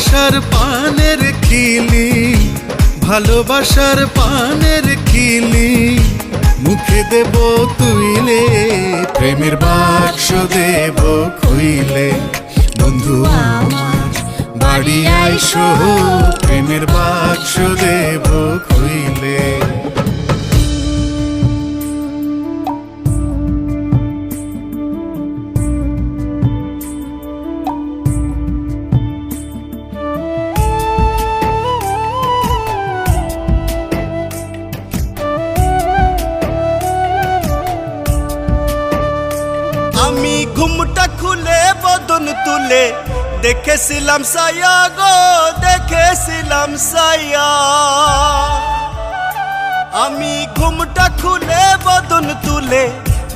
ভালোবাসার পানের কিলি, ভালোবাসার পানের কিলি। মুখে দেব তুইলে, প্রেমের বাক্স দেব খুইলে। বন্ধু আমার, বাড়ি আইসো, প্রেমের বাক্স দেব খুইলে। তুলে দেখেছিলাম সায়া গো, দেখেছিলাম সায়া আমি ঘুমটা খুলে, বদন তুলে,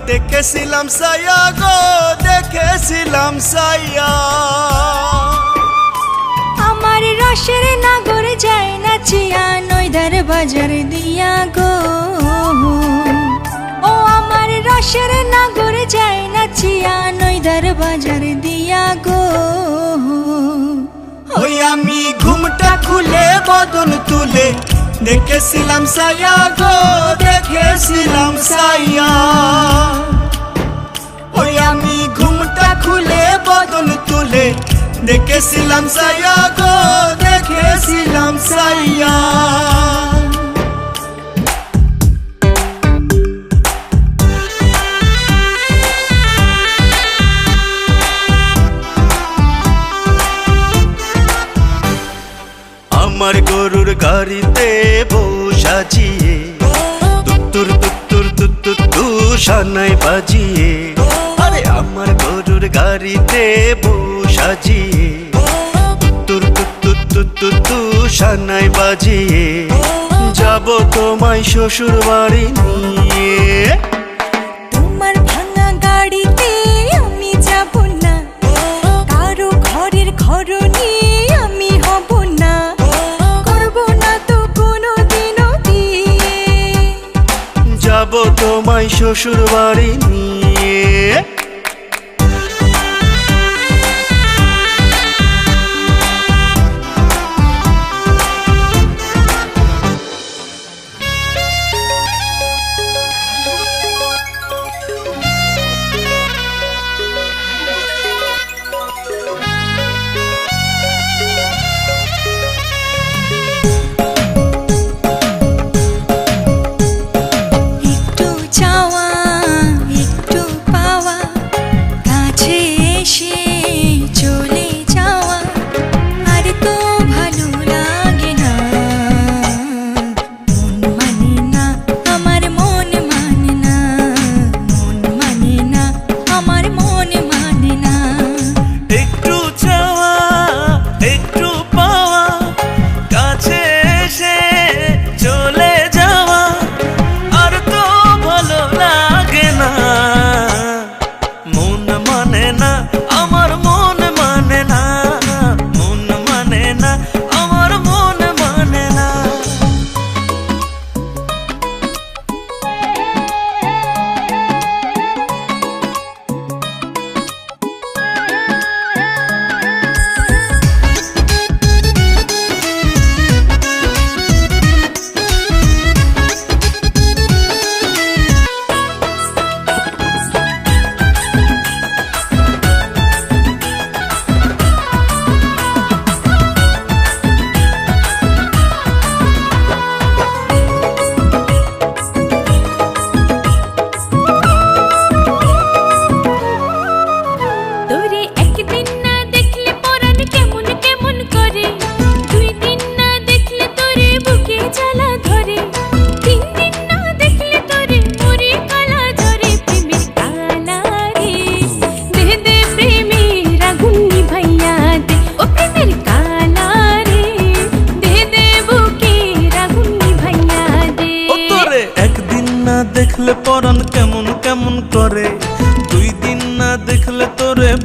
দেখেছিলাম সায়া গো, দেখেছিলাম সায়া আমার রসের নাগর যায় না চিয়া নইদার বাজার দিয়া গো। ও আমার রসের নাগর যায় না চিয়া নইদার বাজার দিয়া গো ওই আমি ঘুমটা খুলে বদন তুলে দেখেছিলাম সায়া গো দেখেছিলাম সায়া ওই আমি ঘুমটা খুলে বদন তুলে দেখেছিলাম সায়া গো দেখেছিলাম সায়া গাড়িতে বউ সাজিয়ে তুত্তুর তুত্তুর তুত্তুর তু বাজিয়ে, আরে আমার গরুর গাড়িতে বউ সাজিয়ে তুত্তুর তুত্তুর তুত্তুর তু বাজিয়ে, যাব তোমায় শ্বশুর বাড়ি নিয়ে। তোমার ভাঙা গাড়িতে আমি যাব না, কারও ঘরের ঘরনি আমি যাব তোমায় শ্বশুর বাড়ি নিয়ে।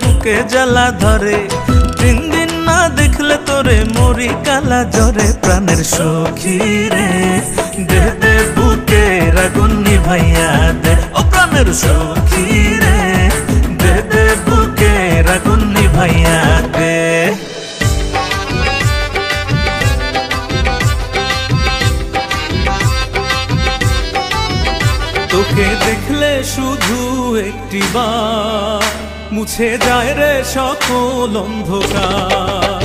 বুকে জ্বালা ধরে। তিন দিন না দেখলে তোরে মরি কালা জ্বরে। প্রাণের সখী রে, দে দে বুকে রাগুন নিভাইয়া দে। ও প্রাণের সখী রে, দে দে বুকে রাগুন নিভাইয়া দে। তোকে দেখলে শুধু একটি বার মুছে যায় রে সকল অন্ধকার।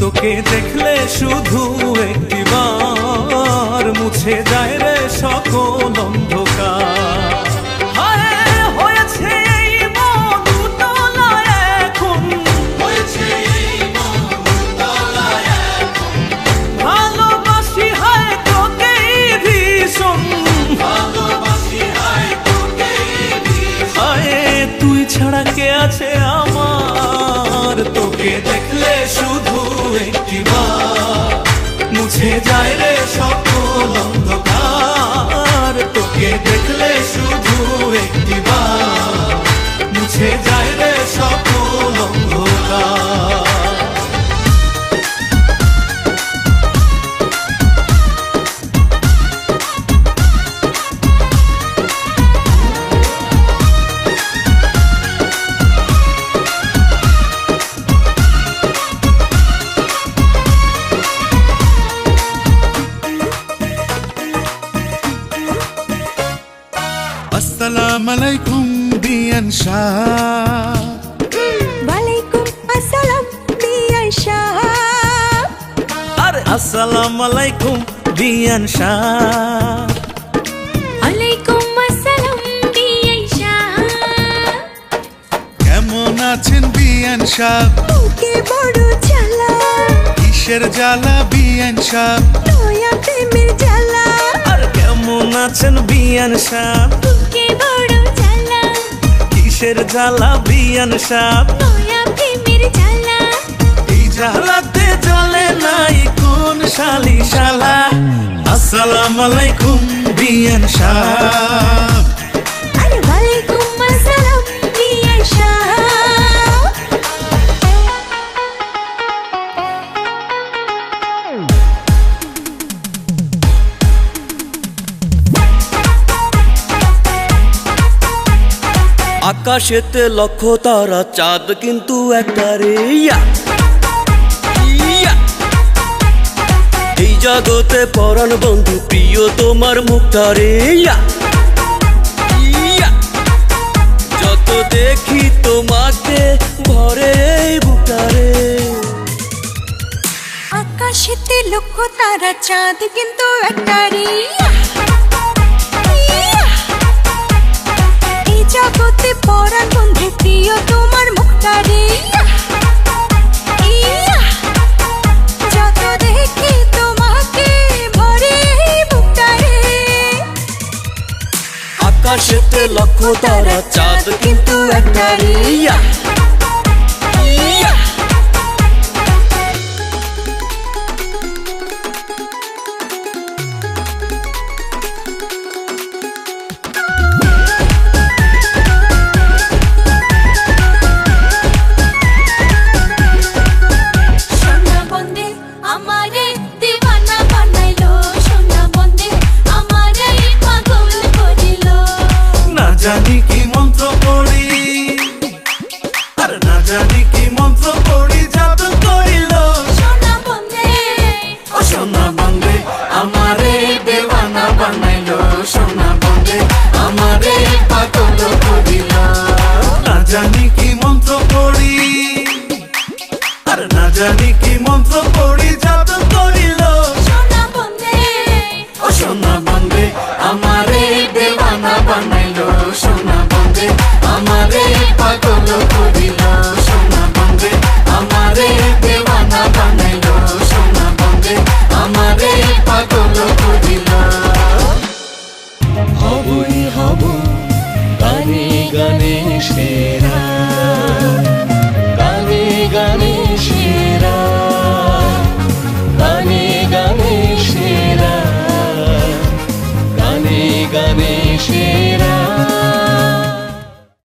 তোকে দেখলে শুধু একটি বার। মুছে যায় রে সকল অন্ধকার যায় রে সকল আসসালাম আলাইকুম বিয়ান শাহ। ওয়ালাইকুম আসসালাম বিয়ান শাহ। আরে আসসালাম আলাইকুম বিয়ান শাহ। আলাইকুম আসসালাম বিআই শাহ। কেমন আছেন বিয়ান শাহ? বুকে বড় জ্বালা। কিসের জ্বালা বিয়ান শাহ? নয়া প্রেমের জ্বালা। আর কেমন আছেন বিয়ান শাহ? বুকে বড় জ্বালা। কিসের জ্বালা বিয়ান সাপ? নয়া প্রেমের জ্বালা। এই জ্বালাতে জ্বলে নাই কোন শালি শালা আসসালাম আলাইকুম বিয়ান শাহ আকাশেতে লক্ষ তারা, চাঁদ কিন্তু একটা রে। এই জগতে পরাণ বন্ধু, প্রিয় তোমার মুখটা রে। যত দেখি তোমাকে ভরে বুকটা আকাশেতে লক্ষ তারা, চাঁদ কিন্তু একটা রে জগতে পরাণ বন্ধু প্রিয় তোমার মুখটা রে। ভরে বুকটা রে। আকাশেতে লক্ষ তারা চাঁদ কিন্তু একটা রে। মন্ত্র পড়ি জাদু করিল